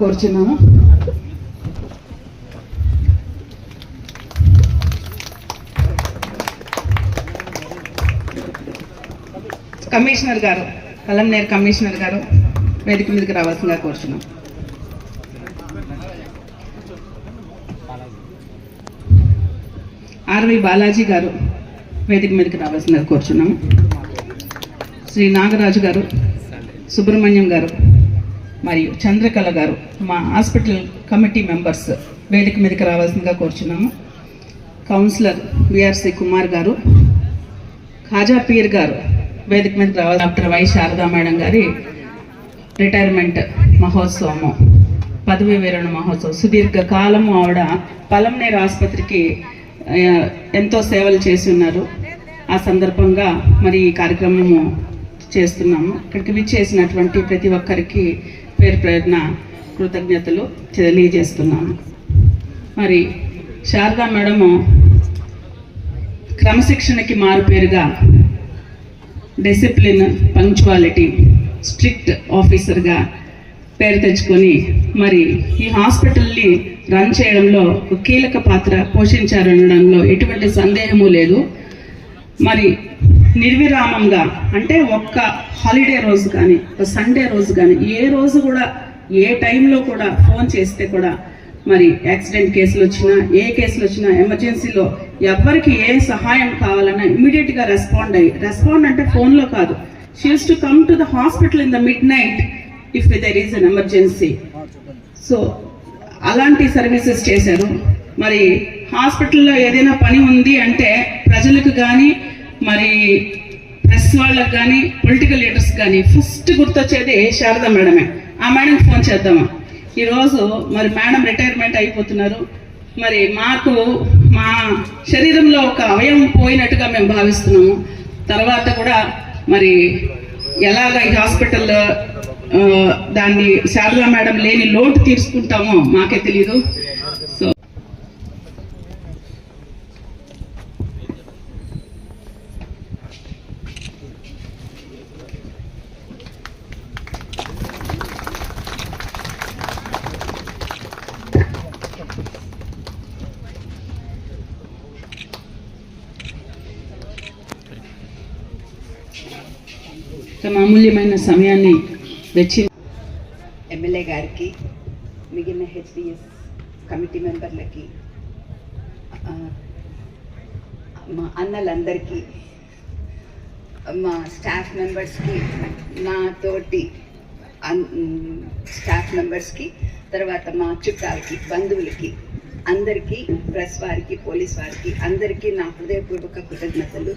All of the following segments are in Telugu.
కోరుచున్నాము. కమిషనర్ గారు కలంనేర్ కమిషనర్ గారు వేదిక మీదకి రావాల్సిందిగా కోరుచున్నాం. ఆర్వి బాలాజీ గారు వేదిక మీదకి రావాల్సిందిగా కోరుచున్నాము. శ్రీ నాగరాజు గారు సుబ్రహ్మణ్యం గారు మరియు చంద్రకళ గారు మా హాస్పిటల్ కమిటీ మెంబర్స్ వేదిక మీదకి రావాల్సిందిగా కోరుచున్నాము. కౌన్సిలర్ బిఆర్సి కుమార్ గారు ఖాజా పీర్ గారు వేదిక మీదకి రావాలి డాక్టర్ వై శారదా మేడం గారి రిటైర్మెంట్ మహోత్సవము పదవి విరణ మహోత్సవం సుదీర్ఘ కాలము ఆవిడ పలంనేర్ ఆసుపత్రికి ఎంతో సేవలు చేసి ఉన్నారు ఆ సందర్భంగా మరి ఈ కార్యక్రమము చేస్తున్నాము. ఇక్కడికి విచ్చేసినటువంటి ప్రతి ఒక్కరికి పేరు ప్రయత్న కృతజ్ఞతలు తెలియజేస్తున్నాము మరి శారదా మేడము క్రమశిక్షణకి మారుపేరుగా డిసిప్లిన్ పంక్చువాలిటీ స్ట్రిక్ట్ ఆఫీసర్గా పేరు తెచ్చుకొని మరి ఈ హాస్పిటల్ని రన్ చేయడంలో ఒక కీలక పాత్ర పోషించారనడంలో ఎటువంటి సందేహము లేదు. మరి నిర్విరామంగా అంటే ఒక్క హాలిడే రోజు కానీ ఒక సండే రోజు కానీ ఏ రోజు కూడా ఏ టైంలో కూడా ఫోన్ చేస్తే కూడా మరి యాక్సిడెంట్ కేసులు వచ్చినా ఏ కేసులు వచ్చినా ఎమర్జెన్సీలో ఎవరికి ఏ సహాయం కావాలన్నా ఇమీడియట్గా రెస్పాండ్ అయ్యి రెస్పాండ్ అంటే ఫోన్లో కాదు. She's to come to the hospital in the midnight if there is an emergency so అలాంటి సర్వీసెస్ చేశారు. మరి హాస్పిటల్లో ఏదైనా పని ఉంది అంటే ప్రజలకు కానీ మరి ప్రెస్ వాళ్ళకి కానీ పొలిటికల్ లీడర్స్ కానీ ఫస్ట్ గుర్తొచ్చేది శారద మేడమే. ఆ మేడంకి ఫోన్ చేద్దామా? ఈరోజు మరి మేడం రిటైర్మెంట్ అయిపోతున్నారు. మరి మాకు మా శరీరంలో ఒక అవయవం పోయినట్టుగా మేము భావిస్తున్నాము. తర్వాత కూడా మరి ఎలాగ ఈ హాస్పిటల్ దాన్ని శారదా మేడం లేని లోటు తీర్చుకుంటామో మాకే తెలియదు సో తమ అమూల్యమైన సమయాన్ని వెచ్చి ఎమ్మెల్యే గారికి మిగిలిన హెచ్డిఎస్ కమిటీ మెంబర్లకి మా అన్నలందరికీ మా స్టాఫ్ మెంబర్స్కి నా తోటి అన్- స్టాఫ్ మెంబర్స్కి తర్వాత మా చుట్టాలకి బంధువులకి అందరికీ ప్రెస్ వారికి పోలీస్ వారికి అందరికీ నా హృదయపూర్వక కృతజ్ఞతలు.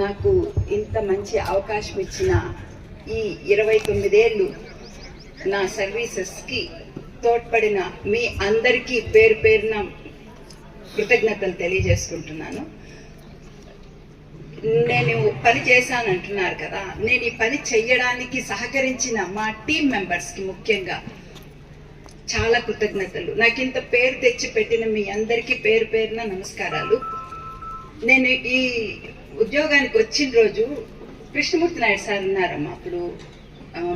నాకు ఇంత మంచి అవకాశం ఇచ్చిన ఈ ఇరవై తొమ్మిదేళ్ళు నా సర్వీసెస్కి తోడ్పడిన మీ అందరికీ పేరు పేరున కృతజ్ఞతలు తెలియజేసుకుంటున్నాను. నేను పని చేశాను అంటున్నారు కదా నేను ఈ పని చెయ్యడానికి సహకరించిన మా టీం మెంబర్స్కి ముఖ్యంగా చాలా కృతజ్ఞతలు. నాకు ఇంత పేరు తెచ్చి పెట్టిన మీ అందరికీ పేరు పేరున నమస్కారాలు. నేను ఈ ఉద్యోగానికి వచ్చిన రోజు కృష్ణమూర్తి నాయుడు సార్ ఉన్నారమ్మ. అప్పుడు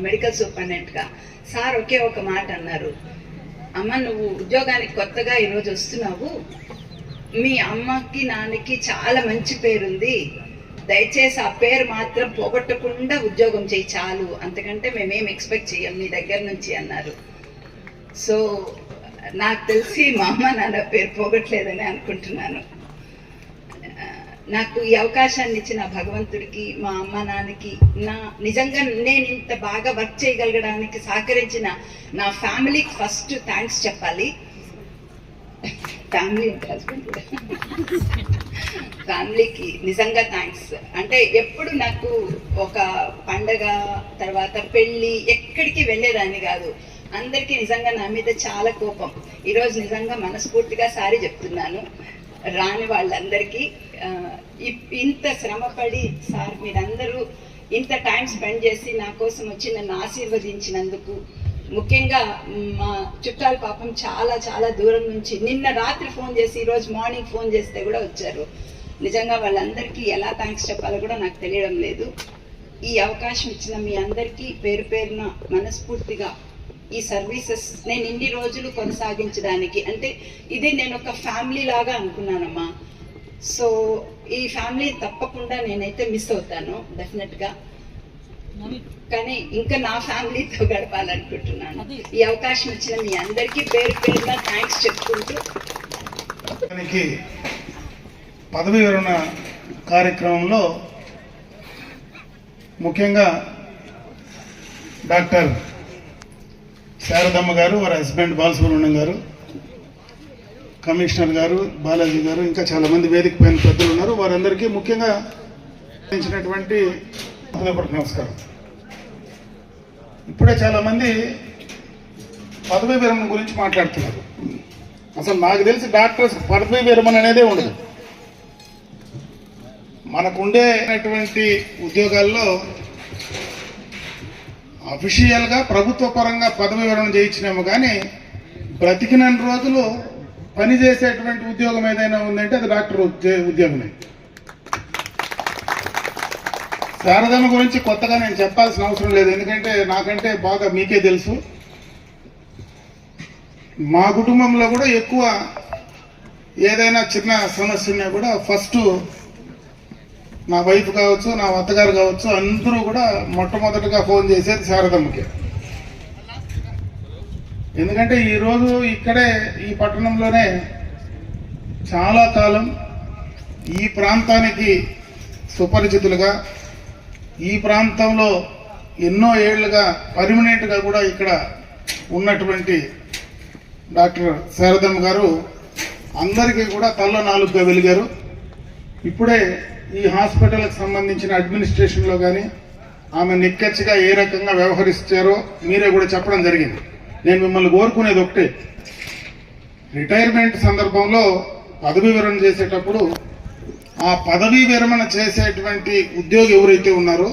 మెడికల్ సూపరింటెండెంట్గా సార్ ఒకే ఒక మాట అన్నారు. అమ్మ నువ్వు ఉద్యోగానికి కొత్తగా ఈరోజు వస్తున్నావు. మీ అమ్మకి నాన్నకి చాలా మంచి పేరుంది. దయచేసి ఆ పేరు మాత్రం పోగొట్టకుండా ఉద్యోగం చేయి చాలు. అంతకంటే మేమేం ఎక్స్పెక్ట్ చేయం మీ దగ్గర నుంచి అన్నారు. సో నాకు తెలిసి మా అమ్మ నాన్న పేరు పోగొట్టలేదని అనుకుంటున్నాను. నాకు ఈ అవకాశాన్ని ఇచ్చిన భగవంతుడికి మా అమ్మ నాన్నకి నా నిజంగా నేను ఇంత బాగా వర్క్ చేయగలగడానికి సహకరించిన నా ఫ్యామిలీకి ఫస్ట్ థ్యాంక్స్ చెప్పాలి. ఫ్యామిలీ హస్బెండ్ ఫ్యామిలీకి నిజంగా థ్యాంక్స్ అంటే ఎప్పుడు నాకు ఒక పండగ తర్వాత పెళ్ళి ఎక్కడికి వెళ్ళేదాన్ని కాదు. అందరికీ నిజంగా నా మీద చాలా కోపం. ఈరోజు నిజంగా మనస్ఫూర్తిగా సారీ చెప్తున్నాను. రాని వాళ్ళందరికీ ఇంత శ్రమపడి సార్ మీరందరూ ఇంత టైం స్పెండ్ చేసి నా కోసం వచ్చి నన్ను ఆశీర్వదించినందుకు ముఖ్యంగా మా చుట్టాలు పాపం చాలా చాలా దూరం నుంచి నిన్న రాత్రి ఫోన్ చేసి ఈరోజు మార్నింగ్ ఫోన్ చేస్తే కూడా వచ్చారు. నిజంగా వాళ్ళందరికీ ఎలా థ్యాంక్స్ చెప్పాలో కూడా నాకు తెలియడం లేదు. ఈ అవకాశం ఇచ్చిన మీ అందరికీ పేరు పేరున మనస్ఫూర్తిగా ఈ సర్వీసెస్ నేను ఇన్ని రోజులు కొనసాగించడానికి అంటే ఇది నేను ఒక ఫ్యామిలీ లాగా అనుకున్నానమ్మా. సో ఈ ఫ్యామిలీ తప్పకుండా నేనైతే మిస్ అవుతాను డెఫినెట్గా. కానీ ఇంకా నా ఫ్యామిలీతో గడపాలనుకుంటున్నాను. ఈ అవకాశం ఇచ్చిన మీ అందరికీ పేరు పేరున థ్యాంక్స్ చెప్పుకుంటూ. దానికి పదవి విరమణ కార్యక్రమంలో ముఖ్యంగా డాక్టర్ శారదమ్మ గారు వారి హస్బెండ్ బాలసుబ్రహ్మణ్యం గారు కమిషనర్ గారు బాలాజీ గారు ఇంకా చాలా మంది వేదిక పైన పెద్దలు ఉన్నారు. వారందరికీ ముఖ్యంగా ఇచ్చినటువంటి హృదయపూర్వక నమస్కారం. ఇప్పుడే చాలా మంది విరమణ గురించి మాట్లాడుతున్నారు. అసలు నాకు తెలిసి డాక్టర్స్ పదవీ విరమణ అనేదే ఉండదు. మనకు ఉండేటువంటి ఉద్యోగాల్లో అఫీషియల్గా ప్రభుత్వ పరంగా పదవి విరమణ చేయించినాము కానీ బ్రతికినన్ని రోజులు పని చేసేటువంటి ఉద్యోగం ఏదైనా ఉందంటే అది డాక్టర్ ఉద్యోగమే. శారదమ్మ గురించి కొత్తగా నేను చెప్పాల్సిన అవసరం లేదు. ఎందుకంటే నాకంటే బాగా మీకే తెలుసు. మా కుటుంబంలో కూడా ఎక్కువ ఏదైనా చిన్న సమస్య ఉన్నా కూడా ఫస్ట్ నా వైఫ్ కావచ్చు నా అత్తగారు కావచ్చు అందరూ కూడా మొట్టమొదటిగా ఫోన్ చేసేది శారదమ్మకి. ఎందుకంటే ఈరోజు ఇక్కడే ఈ పట్టణంలోనే చాలా కాలం ఈ ప్రాంతానికి సుపరిచితులుగా ఈ ప్రాంతంలో ఎన్నో ఏళ్ళుగా పర్మనెంట్గా కూడా ఇక్కడ ఉన్నటువంటి డాక్టర్ శారదమ్మ గారు అందరికీ కూడా తల్ల నాలుగుగా వెలిగారు. ఇప్పుడే ఈ హాస్పిటల్కి సంబంధించిన అడ్మినిస్ట్రేషన్లో కానీ ఆమె నిక్కచ్చిగా ఏ రకంగా వ్యవహరిస్తారో మీరే కూడా చెప్పడం జరిగింది. నేను మిమ్మల్ని కోరుకునేది ఒకటే. రిటైర్మెంట్ సందర్భంలో పదవి విరమణ చేసేటప్పుడు ఆ పదవీ విరమణ చేసేటువంటి ఉద్యోగి ఎవరైతే ఉన్నారో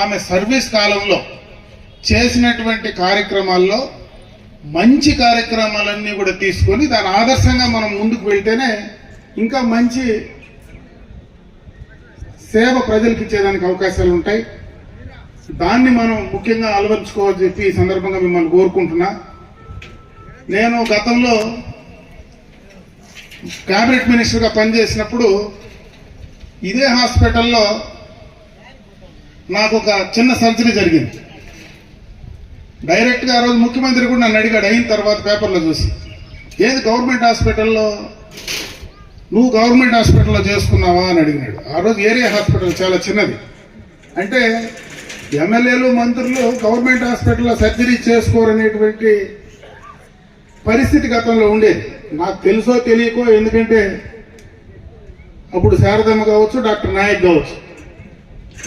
ఆమె సర్వీస్ కాలంలో చేసినటువంటి కార్యక్రమాల్లో మంచి కార్యక్రమాలన్నీ కూడా తీసుకొని దాని ఆదర్శంగా మనం ముందుకు వెళ్తేనే ఇంకా మంచి సేవ ప్రజలకు ఇచ్చేదానికి అవకాశాలు ఉంటాయి. దాన్ని మనం ముఖ్యంగా అలవరుచుకోవాలని చెప్పి ఈ సందర్భంగా మిమ్మల్ని కోరుకుంటున్నా. నేను గతంలో క్యాబినెట్ మినిస్టర్గా పనిచేసినప్పుడు ఇదే హాస్పిటల్లో నాకు ఒక చిన్న సర్జరీ జరిగింది. డైరెక్ట్గా ఆ రోజు ముఖ్యమంత్రి కూడా నన్ను అడిగాడు అయిన తర్వాత పేపర్లో చూసి. ఏది గవర్నమెంట్ హాస్పిటల్లో? నువ్వు గవర్నమెంట్ హాస్పిటల్లో చేసుకున్నావా? అని అడిగినాడు. ఆ రోజు ఏరియా హాస్పిటల్ చాలా చిన్నది. అంటే ఎమ్మెల్యేలు మంత్రులు గవర్నమెంట్ హాస్పిటల్లో సర్జరీ చేసుకోరనేటువంటి పరిస్థితి గతంలో ఉండేది. నాకు తెలుసో తెలియకో ఎందుకంటే అప్పుడు శారదమ్మ కావచ్చు డాక్టర్ నాయక్ కావచ్చు.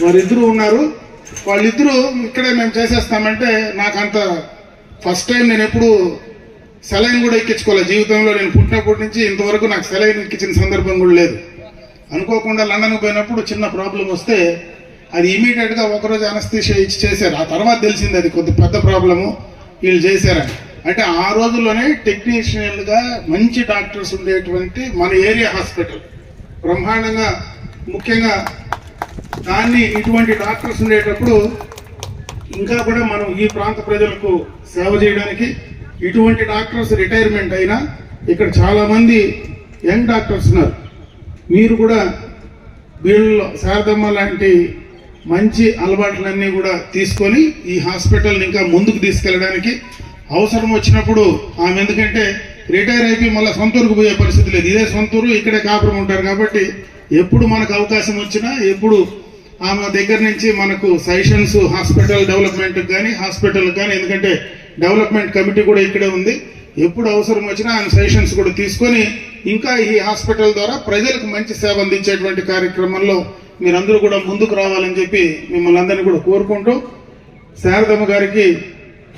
వారిద్దరూ ఉన్నారు. వాళ్ళిద్దరూ ఇక్కడే మేము చేసేస్తామంటే నాకు అంత ఫస్ట్ టైం నేను ఎప్పుడు సెలైన్ కూడా ఎక్కించుకోలేదు జీవితంలో నేను పుట్టినప్పటి నుంచి ఇంతవరకు నాకు సెలైన్ ఎక్కించిన సందర్భం కూడా లేదు. అనుకోకుండా లండన్కి పోయినప్పుడు చిన్న ప్రాబ్లం వస్తే అది ఇమీడియట్గా ఒకరోజు అనస్థిషియా ఇచ్చి చేశారు. ఆ తర్వాత తెలిసింది అది కొద్ది పెద్ద ప్రాబ్లము. వీళ్ళు చేశారని. అంటే ఆ రోజుల్లోనే టెక్నీషియన్లుగా మంచి డాక్టర్స్ ఉండేటువంటి మన ఏరియా హాస్పిటల్. బ్రహ్మాండంగా ముఖ్యంగా దాన్ని ఇటువంటి డాక్టర్స్ ఉండేటప్పుడు ఇంకా కూడా మనం ఈ ప్రాంత ప్రజలకు సేవ చేయడానికి ఇటువంటి డాక్టర్స్ రిటైర్మెంట్ అయినా ఇక్కడ చాలామంది యంగ్ డాక్టర్స్ ఉన్నారు. మీరు కూడా వీళ్ళలో శారదమ్మ లాంటి మంచి అలవాట్లన్నీ కూడా తీసుకొని ఈ హాస్పిటల్ని ఇంకా ముందుకు తీసుకెళ్ళడానికి అవసరం వచ్చినప్పుడు ఆమె ఎందుకంటే రిటైర్ అయిపోయి మళ్ళీ సొంతూరుకు పోయే పరిస్థితి లేదు. ఇదే సొంతూరు ఇక్కడే కాపురం ఉంటారు కాబట్టి ఎప్పుడు మనకు అవకాశం వచ్చినా ఎప్పుడు ఆమె దగ్గర నుంచి మనకు సజెషన్స్ హాస్పిటల్ డెవలప్మెంట్ కానీ హాస్పిటల్ కానీ ఎందుకంటే డెవలప్మెంట్ కమిటీ కూడా ఇక్కడే ఉంది. ఎప్పుడు అవసరం వచ్చినా ఆయన సజెషన్స్ కూడా తీసుకొని ఇంకా ఈ హాస్పిటల్ ద్వారా ప్రజలకు మంచి సేవ అందించేటువంటి కార్యక్రమంలో మీరందరూ కూడా ముందుకు రావాలని చెప్పి మిమ్మల్ని అందరినీ కూడా కోరుకుంటూ శారదమ్మ గారికి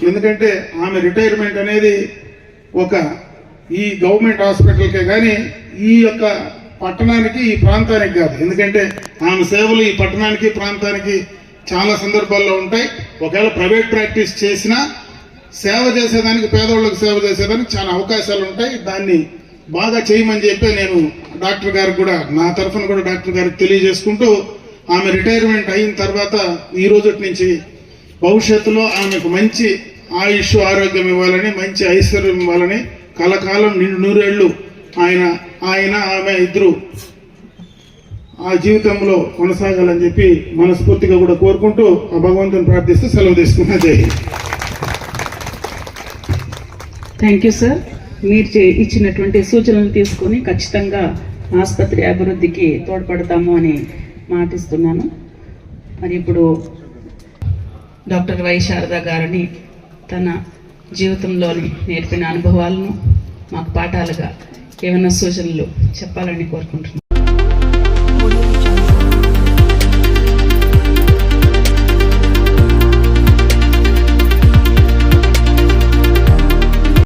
ఎందుకంటే ఆమె రిటైర్మెంట్ అనేది ఒక ఈ గవర్నమెంట్ హాస్పిటల్కే కానీ ఈ యొక్క పట్టణానికి ఈ ప్రాంతానికి కాదు. ఎందుకంటే ఆమె సేవలు ఈ పట్టణానికి ప్రాంతానికి చాలా సందర్భాల్లో ఉంటాయి. ఒకవేళ ప్రైవేట్ ప్రాక్టీస్ చేసినా సేవ చేసేదానికి పేదవాళ్ళకి సేవ చేసేదానికి చాలా అవకాశాలు ఉంటాయి. దాన్ని బాగా చేయమని చెప్పి నేను డాక్టర్ గారికి కూడా నా తరఫున కూడా డాక్టర్ గారికి తెలియజేసుకుంటూ ఆమె రిటైర్మెంట్ అయిన తర్వాత ఈ రోజు నుంచి భవిష్యత్తులో ఆమెకు మంచి ఆయుష్ ఆరోగ్యం ఇవ్వాలని మంచి ఐశ్వర్యం ఇవ్వాలని కలకాలం నిండు నూరేళ్ళు ఆయన ఆయన ఆమె ఇద్దరు ఆ జీవితంలో కొనసాగాలని చెప్పి మనస్ఫూర్తిగా కూడా కోరుకుంటూ ఆ భగవంతుని ప్రార్థిస్తూ సెలవు తీసుకున్నా. జై థ్యాంక్ యూ సార్ మీరు చే- ఇచ్చినటువంటి సూచనలు తీసుకొని ఖచ్చితంగా ఆసుపత్రి అభివృద్ధికి తోడ్పడతాము అని మాటిస్తున్నాను. మరి ఇప్పుడు డాక్టర్ వై శారద గారిని తన జీవితంలోని నేర్పిన అనుభవాలను మాకు పాఠాలుగా ఏమైనా సూచనలు చెప్పాలని కోరుకుంటున్నాను.